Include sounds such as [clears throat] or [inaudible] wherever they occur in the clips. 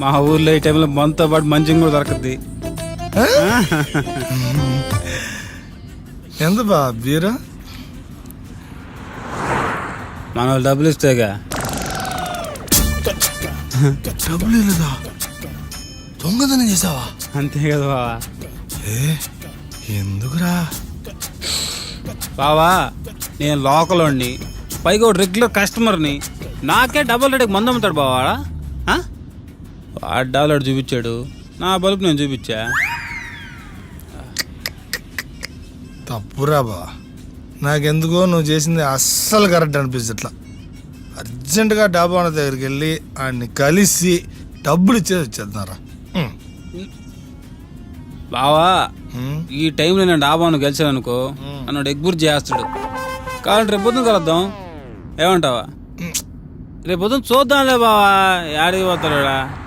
మా ఊర్లో ఈ టైంలో మనతో పాటు మంచిగా కూడా దొరకద్ది. ఎంత బా బీరా? మన వాళ్ళు డబ్బులు ఇస్తేగా. డబ్బులు లేదా దొంగతనం చేసావా? అంతే కదా బావా. ఏ ఎందుకురా? బావా నేను లోకల్ వాడిని పైగా రెగ్యులర్ కస్టమర్ని నాకే డబుల్ రేటుకి మందు అమ్ముతాడు బావా. ఆ? వాడు డబుల్ రేటు చూపించాడు. నా బల్బు నేను చూపించా. తప్పురా బా నాకెందుకో నువ్వు చేసింది అస్సలు కరెక్ట్ అనిపించట్లా అర్జెంటుగా డాబా దగ్గరికి వెళ్ళి ఆయన్ని కలిసి డబ్బులు ఇచ్చేది వచ్చేస్తున్నారా. బావా. ఈ టైంలో నేను డాబాను గెలిచాను అనుకో నన్ను ఎగ్బుర్ చేస్తాడు. కాబట్టి రేపు పొద్దున కలుద్దాం. ఏమంటావా? రేపు పొద్దున చూద్దాంలే బావా యాడికి పోతాడు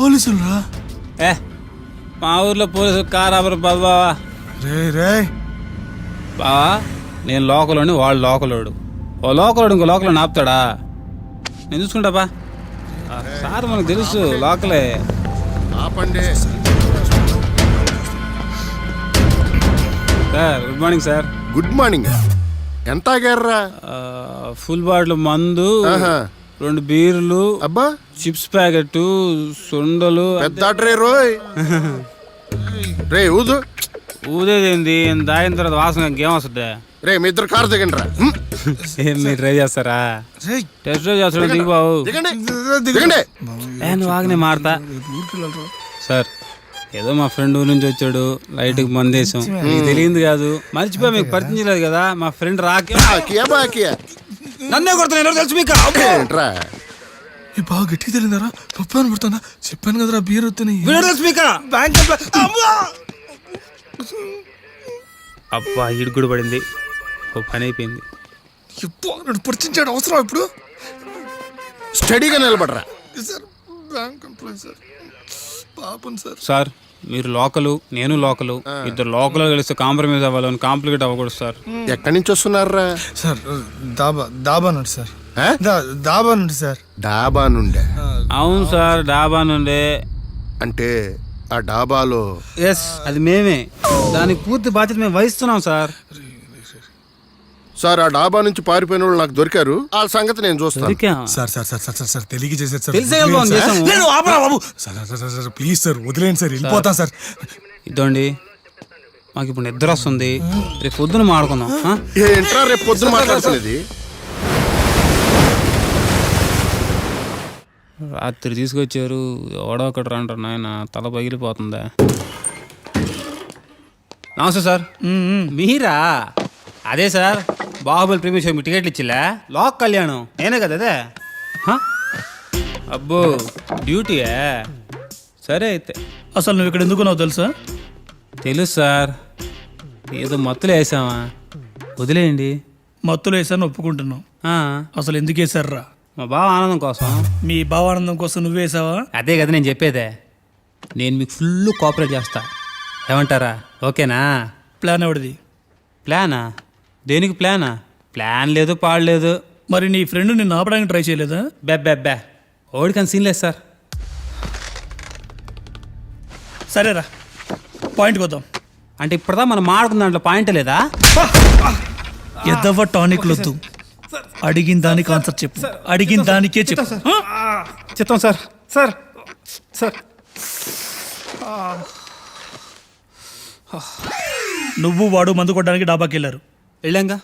పోలీసులు? రా ఏ మా ఊర్లో పోలీసు కారు ఆపరు బాబు బావా. రే రే. బావా నేను లోకలోని వాడు లోకలోడు. ఓ లోకలోడు ఇంకో లోకల్ ఆపుతాడా? నేను చూసుకుంటా బా. ఆ, సార్ మనకు తెలుసు లోకలే. ఆపండి. Sir good morning sir. Good morning. ఎంత ఆగారా ఫుల్ బాటిల్ మందు. రెండు బీర్లు అబ్బా. చిప్స్ ప్యాకెట్ సుండలు పెద్ద రే రోయ్. రే ఊదు. ఊదేదేంది? ఇంత తాగిన తర్వాత వాసన ఇంకేం వస్తుంది. రే మీ ఇద్దరు కారు దిగండి రా. ఏం మీరు ట్రై చేస్తారా? టెస్ట్ డ్రైవ్ చేస్తాడు దిగు బాబు. దిగండి. నువ్వు ఆగనే మారతా. సార్ ఏదో మా ఫ్రెండ్ ఊరి నుంచి వచ్చాడు. లైట్కి మందేశం. మీకు తెలియంది కాదు. మర్చిపోయి మీకు పరిచయం చేయలేదు కదా. మా ఫ్రెండ్ రాకే. నన్నే కొడుతున్నా ఎవరో తెలుసు మీకు? ఈ బాగా గట్టిగా తెలియదారా పప్పు అని పడుతున్నా చెప్పాను కదరా బీర్ వద్దని అబ్బా ఇడు కూడా పడింది. ఓ పని అయిపోయింది. ఎప్పుడు నన్ను పరిచించాడు అవసరం ఇప్పుడు? స్టడీగా నిలబడరా. Sir bank employee sir. పాపం సార్. సార్ మీరు లోకలు నేను లోకలు. ఇద్దరు లోకల్ కలిస్తే కాంప్రమైజ్ అవ్వాలని కాంప్లికేట్ అవ్వకూడదు సార్. ఎక్కడి నుంచి వస్తున్నారా సార్ దాబా దాబా నుండి సార్. దాబా నుండి సార్ డాబా నుండే అవును సార్ డాబా నుండే అంటే ఆ డాబాలో ఎస్ అది మేమే దానికి పూర్తి బాధ్యత మేము వహిస్తున్నాం సార్ సార్ ఆ డాబా నుంచి పారిపోయిన వాళ్ళు నాకు దొరికారు వాళ్ళ సంగతి నేను చూస్తాను. Sir sir sir sir sir sir చేశారు సార్ తెలిసే వదిలేయండి ఫోన్ సార్. ఆపరా బాబు sir sir, sir sir please sir వదిలేండి సార్ వెళ్ళిపోతాం సార్ ఇదండి మాకు ఇప్పుడు నిద్ర వస్తుంది రేపు పొద్దున మాడుకుందాం ఆ? ఏంట్రా రేపు పొద్దున మాట్లాడుతున్నది రాత్రి తీసుకొచ్చారు. ఎవడో ఒకటి రంటారు నాయన తల పగిలిపోతుందా? నమస్తే సార్. మీరా? అదే సార్ బాహుబలి ప్రీమియర్ షో మీ టికెట్లు ఇచ్చిలే? లోక్ కళ్యాణం. నేనే కదా అదే? అబ్బో డ్యూటీయా? సరే అయితే. అసలు నువ్వు ఇక్కడ ఎందుకున్నావు తెలుసా? తెలుసు సార్. ఏదో మత్తులు వేసామా వదిలేయండి. మత్తులో వేసాను ఒప్పుకుంటున్నావు. అసలు ఎందుకు వేసారా మా బావ ఆనందం కోసం. మీ భావానందం కోసం నువ్వు వేసావా? అదే కదా నేను చెప్పేదే. నేను మీకు ఫుల్ కోఆపరేట్ చేస్తా. ఏమంటారా? ఓకేనా? ప్లాన్ ఎవడిది ప్లానా? దేనికి ప్లానా? ప్లాన్ లేదు పాడలేదు మరి నీ ఫ్రెండ్ నిన్ను ఆపడానికి ట్రై చేయలేదా? బెబ్బెబ్బే ఓడికని సీన్ లేదు సార్. సరేరా. పాయింట్కి వద్దాం. అంటే ఇప్పటిదా మనం మాడుకున్న దాంట్లో పాయింట్ లేదా? ఎద్దవ టానిక్ వద్దు. అడిగిన దానికి ఆన్సర్ చెప్పు. అడిగిన దానికే చెప్పు? చెప్తాం సార్. సార్. సార్ నువ్వు వాడు మందు కొట్టడానికి డాబాకి వెళ్ళారు. వెళ్ళాంగా?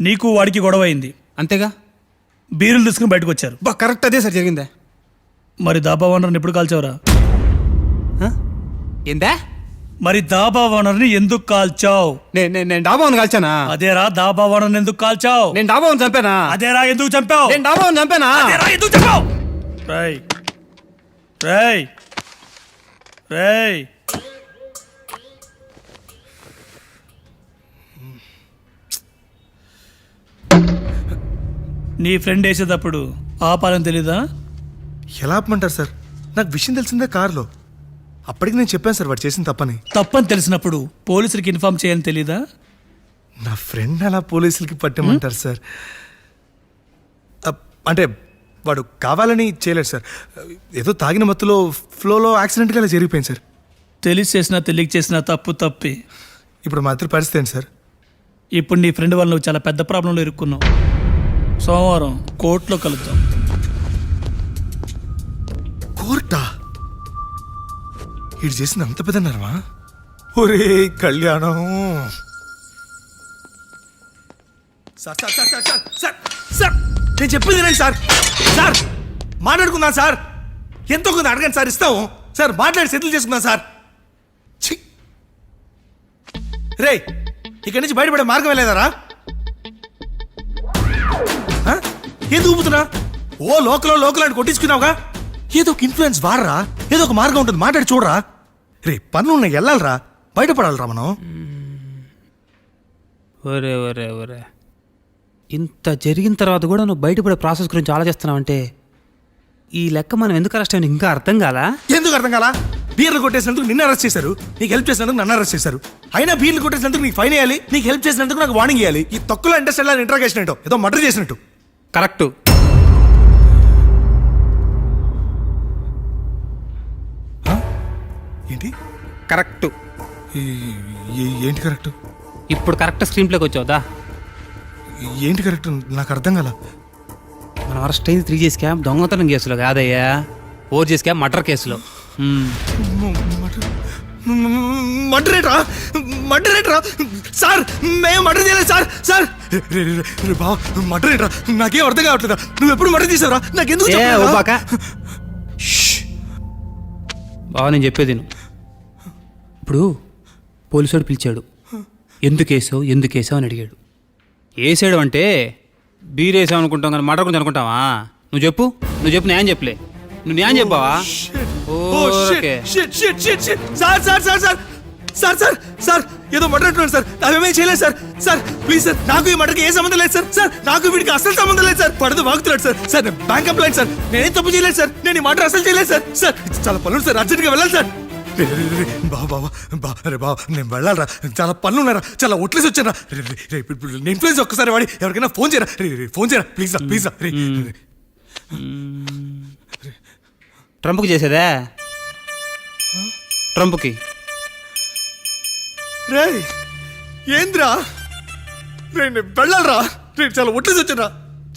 నీకు వాడికి గొడవ అయింది. అంతేగా? బీరులు తీసుకుని బయటకు వచ్చారు. బా కరెక్ట్ అదే సార్ జరిగిందే. మరి దాబా ఓనర్ని ఎప్పుడు కాల్చావురా? హ? ఏందా? మరి దాబా ఓనర్ని ఎందుకు కాల్చావు? నేను నేను నేను డాబాను కాల్చానా? అదేరా దాబా ఓనర్ని ఎందుకు కాల్చావు? నేను డాబాను చంపానా? అదేరా ఎందుకు చంపావు? నేను డాబాను చంపానా? అదేరా ఎందుకు చంపావు? రేయ్ రేయ్ రేయ్. నీ ఫ్రెండ్ వేసేటప్పుడు ఆపాలని తెలీదా? ఎలా ఆపమంటారు సార్? నాకు విషయం తెలిసిందే కారులో. అప్పటికి నేను చెప్పాను సార్ వాడు చేసిన తప్పని. తప్పని తెలిసినప్పుడు పోలీసులకి ఇన్ఫార్మ్ చేయాలని తెలీదా? నా ఫ్రెండ్ అలా పోలీసులకి పట్టమంటారు సార్. అంటే వాడు కావాలని చేయలేడు సార్. ఏదో తాగిన మత్తులో ఫ్లోలో యాక్సిడెంట్గా అలా జరిగిపోయింది సార్. తెలిసి చేసినా తెలియక చేసినా తప్పు తప్పి. ఇప్పుడు మా ఇద్దరు పరిస్థితి ఏంటి సార్? ఇప్పుడు నీ ఫ్రెండ్ వల్ల నువ్వు చాలా పెద్ద ప్రాబ్లంలో ఇరుక్కున్నావు. సోమవారం కోర్టులో కలుద్దాం. కోర్టా? ఇటు చేసింది అంత పెద్దన్నారమా ఒరే కళ్యాణం. Sir sir sir sir sir sir sir నేను చెప్పింది వినండి సార్. సార్ మాట్లాడుకుందాం సార్. ఎంతో కొంత అడగండి సార్ ఇస్తాము. సార్ మాట్లాడి సెటిల్ చేసుకుందాం సార్. ఛీ. రే ఇక్కడి నుంచి బయటపడే మార్గం వెళ్ళేదారా? ఆ? ఎందుకు ఊపుతున్నా? ఓ లోకల్ లోకల్ అని కొట్టించుకున్నావుగా? ఏదో ఒక ఇన్ఫ్లుయెన్స్ వాడరా? ఏదో ఒక మార్గం ఉంటుంది. మాట్లాడి చూడరా. రే పనులు ఉన్నాయి వెళ్ళాలరా. బయటపడాలరా మనం. ఒరే ఒరే ఒరే. ఇంత జరిగిన తర్వాత కూడా నువ్వు బయటపడే ప్రాసెస్ గురించి ఆలోచిస్తున్నావంటే ఈ లెక్క మనం ఎందుకు అరెస్ట్ అయ్యాను ఇంకా అర్థం కాలా? ఎందుకు అర్థం కాలా? బీర్లు కొట్టేసినందుకు నిన్ను అరెస్ట్ చేశారు. నీకు హెల్ప్ చేసినందుకు నన్ను అరెస్ట్ చేశారు. అయినా బీర్లు కొట్టేసినందుకు నీకు ఫైన్ వేయాలి. నీకు హెల్ప్ చేసినందుకు నాకు వార్నింగ్ ఇవ్వాలి ఈ తొక్కులో ఇండస్ట్రీ ఇంట్రాగేషన్ ఏంటో? ఏదో మర్డర్ చేసినట్టు. కరెక్టు. ఏంటి? కరెక్టు. ఏంటి కరెక్ట్? ఇప్పుడు కరెక్ట్ స్క్రీన్ ప్లేకి వచ్చావుదా ఏంటి కరెక్ట్? నాకు అర్థం కాల. మనం అరెస్ట్ అయింది త్రీ చేసి క్యామ్ దొంగతనం కేసులో కాదయ్యా. ఫోర్ చేసి క్యామ్ మర్డర్ కేసులో. మర్డరేట్రా? మర్డరేట్రా? సార్ మేము మర్డర్ చేయలేదు సార్ సార్. రే, రే, రే, రే, బావ మర్డరేట్రా? నాకేం అర్థం కావట్లేదా? నువ్వు ఎప్పుడు మర్డర్ చేసావురా? నాకెందుకు బావ నేను చెప్పేది విను. ఇప్పుడు పోలీసుడు పిలిచాడు. ఎందుకు వేసావు? ఎందుకు వేసావు? అని అడిగాడు. వేసాడు అంటే బీర్ వేసావు అనుకుంటాం కానీ మటర్ గురించి అనుకుంటావా? నువ్వు చెప్పు. నువ్వు చెప్పు న్యాయం చెప్పలే. నువ్వు న్యాయం చెప్పావా? ఓ shit okay. Sir sir sir sir sir sir sir ఏదో మర్డర్ అంటున్నాడు సార్ అవేమేం చేయలేదు సార్ సార్ ప్లీజ్ సార్ నాకు ఈ మర్డర్కి ఏ సంబంధం లేదు సార్ సార్ నాకు వీడికి అసలు సంబంధం లేదు సార్ పడదు వాగుతున్నాడు సార్ సార్ నేను బ్యాంక్ ఎంప్లాయ్ సార్ నేనేం తప్పు చేయలేదు సార్ నేను ఈ మర్డర్ అసలు చేయలేదు సార్ సార్ చాలా పనులు సార్ అర్జెంట్గా వెళ్ళాలి సార్ బావ బావ బా రే బావ నేను వెళ్ళాలరా. చాలా పనులు ఉన్నారా చాలా ఒట్లేసి వచ్చారా రే, రే, నేను ఇన్ఫ్లుయెన్స్ ఒక్కసారి వాడి. ఎవరికైనా ఫోన్ చేయరా? రే, రే, ఫోన్ చేయరా? ప్లీజ్ రా ప్లీజ్ రే. ట్రంప్కి చేసేదా? ట్రంప్కి. రే ఏంద్రా? రే నేను వెళ్ళాలరా. రే చాలా ఒట్లేసి వచ్చారా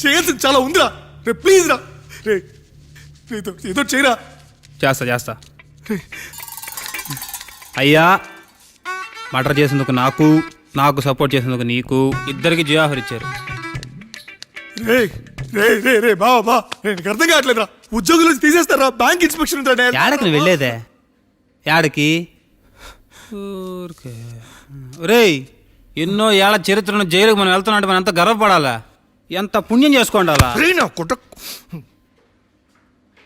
చేయాల్సింది చాలా ఉందిరా. రే ప్లీజ్ రా. రే ఏదో ఏదో చేయరా. చేస్తా చేస్తా. అయ్యా మర్డర్ చేసేందుకు నాకు నాకు సపోర్ట్ చేసేందుకు నీకు ఇద్దరికి జియాఫర్ ఇచ్చారు. రే రే రే రే బావా బా రే, నీకు అర్థం కావట్లేదురా. ఉద్యోగుల నుంచి తీసేస్తారా? బ్యాంక్ ఇన్స్పెక్షన్ ఉంటాడే యాడకి నువ్వు వెళ్ళేదే? యాడకి? రేయ్ ఎన్నో ఏళ్ళ చరిత్రను జైలుకు మనం వెళ్తున్నట్టు మనం ఎంత గర్వపడాలా? ఎంత పుణ్యం చేసుకోండి అలా రే నా కుట్ర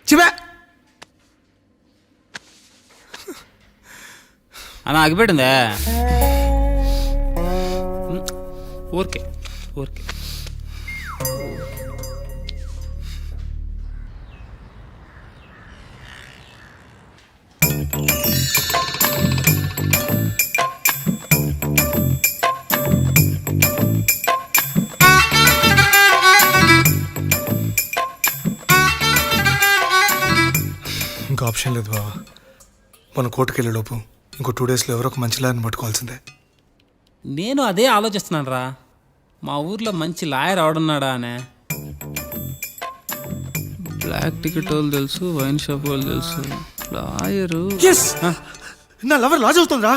చివే! అలా ఆగిపెట్టిందే ఊరికే ఊరికే. ఇంకా ఆప్షన్ లేదు బావా. మనం కోర్టుకెళ్ళే లోపు ఇంకో టూ డేస్లో ఎవరో ఒక మంచి లాయర్ని పట్టుకోవాల్సిందే. నేను అదే ఆలోచిస్తున్నాను రా మా ఊర్లో మంచి లాయర్ ఆడున్నాడా అనే. బ్లాక్ టికెట్ వాళ్ళు తెలుసు వైన్ షాప్ వాళ్ళు తెలుసు. లాయరు ఎస్ నా లవర్ లాజ్ అవుతుందిరా.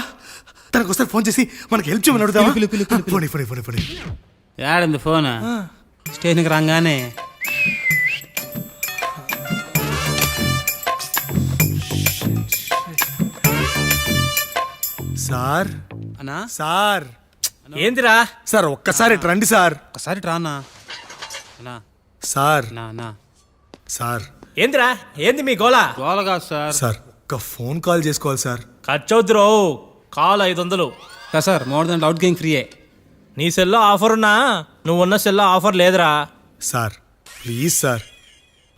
తనకు ఒకసారి ఫోన్ చేసి మనకి హెల్ప్ చేయమని ఫోన్ ఫోన్ ఫోన్ ఫోన్ యాడింది ఫోన్ స్టేషన్కి రాగానే సార్. అన్నా? సార్. ఏందిరా? సార్ ఒక్కసారి ఇటు రండి సార్. ఒకసారి రానా అన్నా. సార్. నా నా సార్. ఏందిరా? ఏంది మీ గోలా? గోల కాదు సార్. సార్ ఒక్క ఫోన్ కాల్ చేసుకోవాలి సార్. ఖర్చు అవుతురో కాల్ ఐదు వందలు కదా సార్ మోర్ దాంట్లో అవుట్ గేయింగ్ ఫ్రీయే. నీ సెల్లో ఆఫర్ ఉన్నా? నువ్వు ఉన్న సెల్లో ఆఫర్ లేదురా. Sir please sir.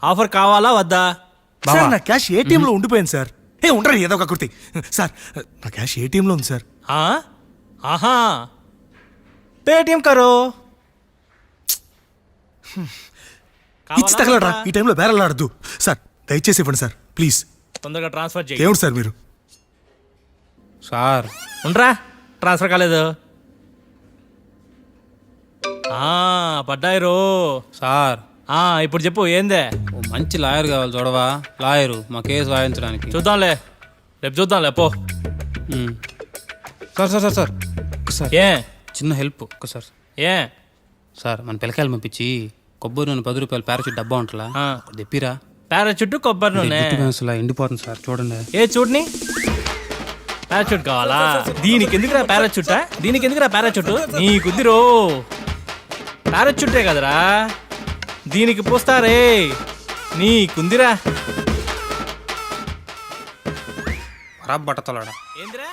ఆఫర్ కావాలా వద్దా? సార్ నా క్యాష్ ఏటీఎం లో ఉండిపోయింది సార్. ఏ ఉండరు ఏదో ఒక కుర్తి. సార్ నా క్యాష్ ఏటీఎం లో ఉంది సార్? ఆహా. పేటిఎం కరో. ఇచ్చి ఈ టైంలో బేరలాడద్దు సార్ దయచేసి ఇవ్వండి సార్. ప్లీజ్. తొందరగా ట్రాన్స్ఫర్ చేయి. దేవుడు సార్ మీరు? సార్ ఉండరా ట్రాన్స్ఫర్ కాలేదు. పడ్డాయి రో. సార్. ఆ, ఇప్పుడు చెప్పు ఏందే? ఓ మంచి లాయర్ కావాలి చూడవా. లాయరు మా కేసు వాయించడానికి. చూద్దాంలే. రేపు చూద్దాంలే పో. ఉమ్. Sir sir sir sir. ఒక్కసారి ఏ? చిన్న హెల్ప్ ఒక్కసారి ఏ? సార్ మన పిల్లకాయలు పంపించి కొబ్బరి నూనె పది రూపాయలు ప్యారాచూట్ డబ్బా ఉంటుందా ఆ. తెప్పిరా. పారాచుట్టు కొబ్బరి నూనె. అసలు ఎండిపోతుంది సార్ చూడండి. ఏ చూడని? పారాచూట్ కావాలా? దీనికి ఎందుకురా పారాచూటా? దీనికి ఎందుకురా పారాచూట్? నీకుంది రో పారాచూటే కదరా. దీనికి పోస్తారే నీకుందిరా. బట్టతలాడా ఏందిరా?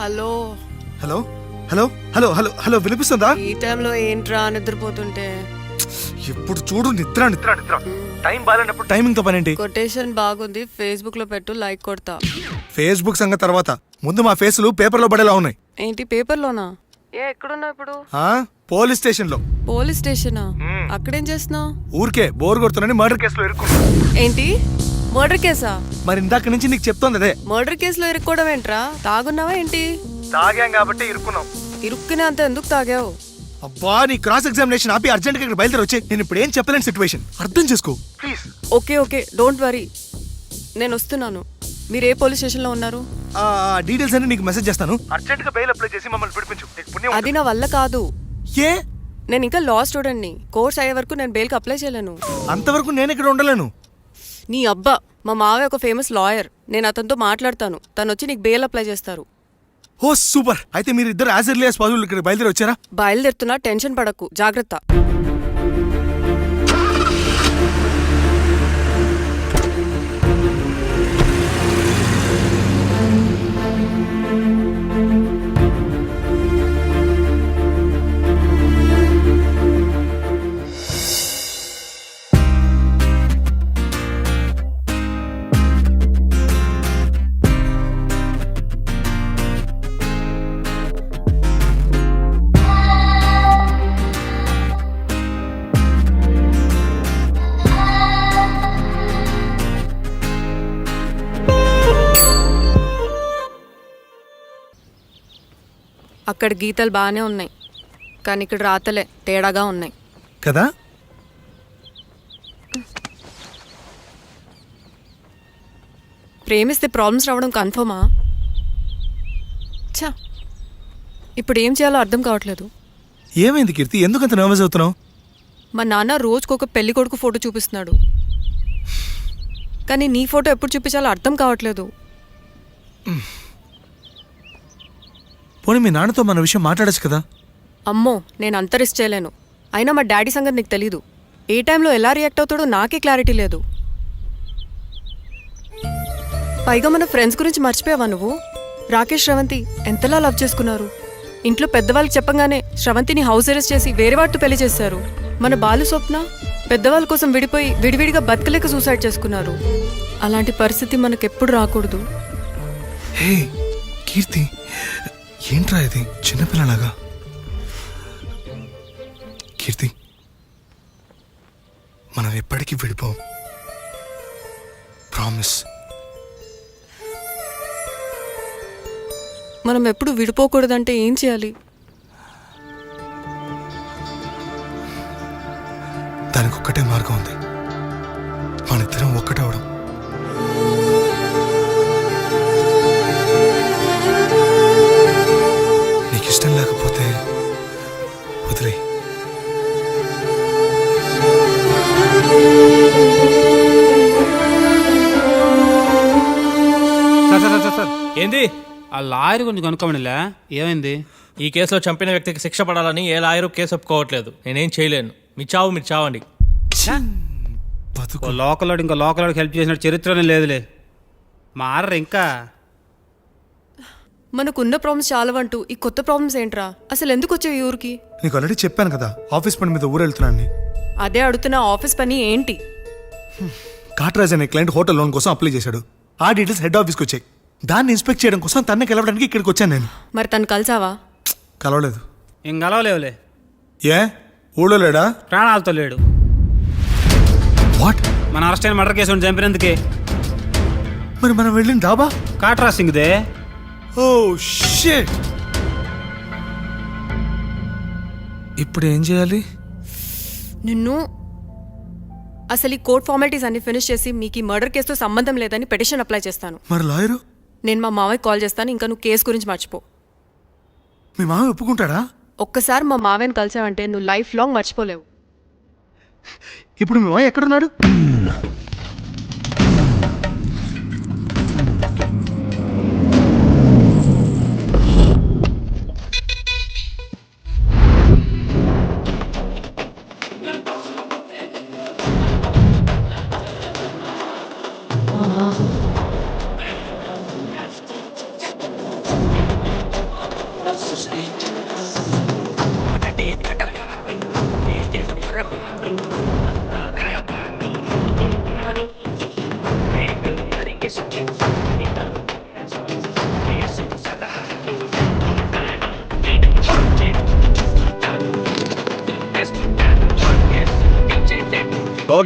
Hello. Hello? Hello? Hello? Hello? Hello? వినిపిస్తుందా? ఈ టైంలో ఏంట్రా నిద్రపోతుంటే? ఎప్పుడు చూడు నిద్ర నిద్ర నిద్ర. టైం బాగాలేనప్పుడు టైమింగ్తో పనేంటి? కొటేషన్ బాగుంది. ఫేస్బుక్లో పెట్టు లైక్ కొడతా. ఫేస్బుక్ సంగతి తర్వాత. ముందు మా ఫేసులు పేపర్లో పడేలా ఉన్నాయి. ఏంటి పేపర్లోనా ఏ ఎక్కడున్నావు ఇప్పుడు? ఆ? పోలీస్ స్టేషన్లో. పోలీస్ స్టేషనా అక్కడేం చేస్తున్నావు? ఊరికే బోర్ కొడుతున్నాని మర్డర్ కేసులో ఇరుక్కున్నా ఏంటి? మర్డర్ కేసా మరి ఇందాక నుంచి నీకు చెప్తోంది అదే. మర్డర్ కేసులో ఇరుక్కోవడం ఏంట్రా? తాగున్నావా ఏంటి? తాగాం కాబట్టి ఇరుక్కున్నాం. ఇరుక్కునే అంత ఎందుకు తాగావు? అబ్బా నీ క్రాస్ ఎగ్జామినేషన్ ఆపి అర్జెంట్గా ఇక్కడ బయలుదేరి వచ్చే. నేను ఇప్పుడు ఏం చెప్పలేని సిచ్యువేషన్ అర్థం చేసుకో. Please okay okay. Don't worry నేను వస్తున్నాను. మీరు ఏ పోలీస్ స్టేషన్లో ఉన్నారు? ఆ డీటెయిల్స్ అన్ని నీకు మెసేజ్ చేస్తాను. అర్జెంట్గా బెయిల్ అప్లై చేసి మమ్మల్ని పిడిపించు. నీకు పుణ్యం అది నా వల్ల కాదు. ఏ? నేను ఇంకా లా స్టూడెంట్ని కోర్స్ అయ్యే వరకు నేను బెయిల్కి అప్లై చేయలేను. అంతవరకు నేను ఇక్కడ ఉండలేను. నీ అబ్బా మా మావయ్య ఒక ఫేమస్ లాయర్ నేను అతనితో మాట్లాడతాను. తను వచ్చి నీకు బెయిల్ అప్లై చేస్తారు. Oh super. అయితే మీరు ఇద్దరు యాజ్ ఎర్లీ యాజ్ పాసిబుల్ ఇక్కడ బయలుదేరి వచ్చారా? బయలుదేరుతున్నా టెన్షన్ పడకు. జాగ్రత్త. అక్కడ గీతలు బాగానే ఉన్నాయి. కానీ ఇక్కడ రాతలే తేడాగా ఉన్నాయి. కదా? ప్రేమిస్తే ప్రాబ్లమ్స్ రావడం కన్ఫర్మా ఛా! ఇప్పుడు ఏం చేయాలో అర్థం కావట్లేదు. ఏమైంది కీర్తి? ఎందుకంత నర్వస్ అవుతున్నావు? మా నాన్న రోజుకొక పెళ్ళి కొడుకు ఫోటో చూపిస్తున్నాడు. కానీ నీ ఫోటో ఎప్పుడు చూపించాలో అర్థం కావట్లేదు. పోనీ మీ నాన్నతో మన విషయం మాట్లాడచ్చు కదా? అమ్మో నేను అంత రిస్క్ చేయలేను. అయినా మా డాడీ సంగతి నీకు తెలీదు. ఏ టైంలో ఎలా రియాక్ట్ అవుతాడో నాకే క్లారిటీ లేదు. పైగా మన ఫ్రెండ్స్ గురించి మర్చిపోయావా నువ్వు? రాకేష్ శ్రవంతి ఎంతలా లవ్ చేసుకున్నారు? ఇంట్లో పెద్దవాళ్ళకి చెప్పగానే శ్రవంతిని హౌస్ అరెస్ట్ చేసి వేరే వాటితో పెళ్ళి చేశారు. మన బాలు స్వప్న పెద్దవాళ్ళ కోసం విడిపోయి విడివిడిగా బతకలేక సూసైడ్ చేసుకున్నారు. అలాంటి పరిస్థితి మనకెప్పుడు రాకూడదు. హే కీర్తి. ఏంట్రా ఇది? చిన్నపిల్లలాగా. కీర్తి మనం ఎప్పటికీ విడిపోం. ప్రామిస్ మనం ఎప్పుడు విడిపోకూడదంటే ఏం చేయాలి? దానికి ఒక్కటే మార్గం ఉంది. ఏంది? ఆ లాయర్ గురించి కనుక్కోమనిలే. ఏమైంది? ఈ కేసులో చంపిన వ్యక్తికి శిక్ష పడాలని ఏ లాయరు కేసు ఒప్పుకోవట్లేదు. నేనేం చేయలేను. మీ చావు మీరు చావండి. బతుకు. ఓ లోకల్ వాడు ఇంకా లోకల్ హెల్ప్ చేసిన చరిత్రనే లేదులే. మారరు ఇంకా. మనకున్న ప్రాబ్లమ్స్ చాలవంటూ ఈ కొత్త ప్రాబ్లమ్స్ ఏంట్రా? అసలు ఎందుకు వచ్చావు ఈ ఊరికి? నీకు ఆల్రెడీ చెప్పాను కదా ఆఫీస్ పని మీద ఊరు వెళ్తున్నాను అదే అడుగుతున్న ఆఫీస్ పని ఏంటి? కాట్రాజ్ అనే క్లయింట్ హోటల్ లోన్ కోసం అప్లై చేశాడు. ఆ డీటెయిల్స్ హెడ్ ఆఫీస్కి వచ్చాయి దాన్ని ఇన్స్పెక్ట్ చేయడం కోసం తన్నే కలవడానికి ఇక్కడికి వచ్చాను నేను. మరి తను కలిసావా? కలవలేదు. ఇంక గలవలేవులే ఏ? ఊళ్ళో లేడా? ప్రాణాలతో లేడు. వాట్? మన అరెస్ట్ అయిన మర్డర్ కేసు చంపినందుకే. మరి మనం వెళ్ళిన డాబా? కాట్రా సింగ్దే. Oh shit! ఇప్పుడు ఏం చేయాలి? నిన్ను అసలు ఈ కోర్ట్ ఫార్మాలిటీస్ అన్ని ఫినిష్ చేసి మీకు ఈ మర్డర్ కేసుతో సంబంధం లేదని పిటిషన్ అప్లై చేస్తాను. మరి లాయరు? నేను మా మావయ్య కాల్ చేస్తాను ఇంకా నువ్వు కేసు గురించి మర్చిపో. మీ మామ ఒప్పుకుంటాడా? ఒక్కసారి మా మావయ్యని కలిసావంటే నువ్వు లైఫ్ లాంగ్ మర్చిపోలేవు. ఇప్పుడు మీ మామ ఎక్కడున్నాడు? [clears throat]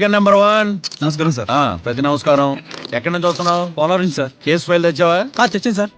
టోకెన్ నెంబర్ వన్ నమస్కారం సార్. ప్రతి నమస్కారం. ఎక్కడి నుంచి వస్తున్నావు? పోలవరం సార్. కేసు ఫైల్ తెచ్చావా? తెచ్చాను సార్.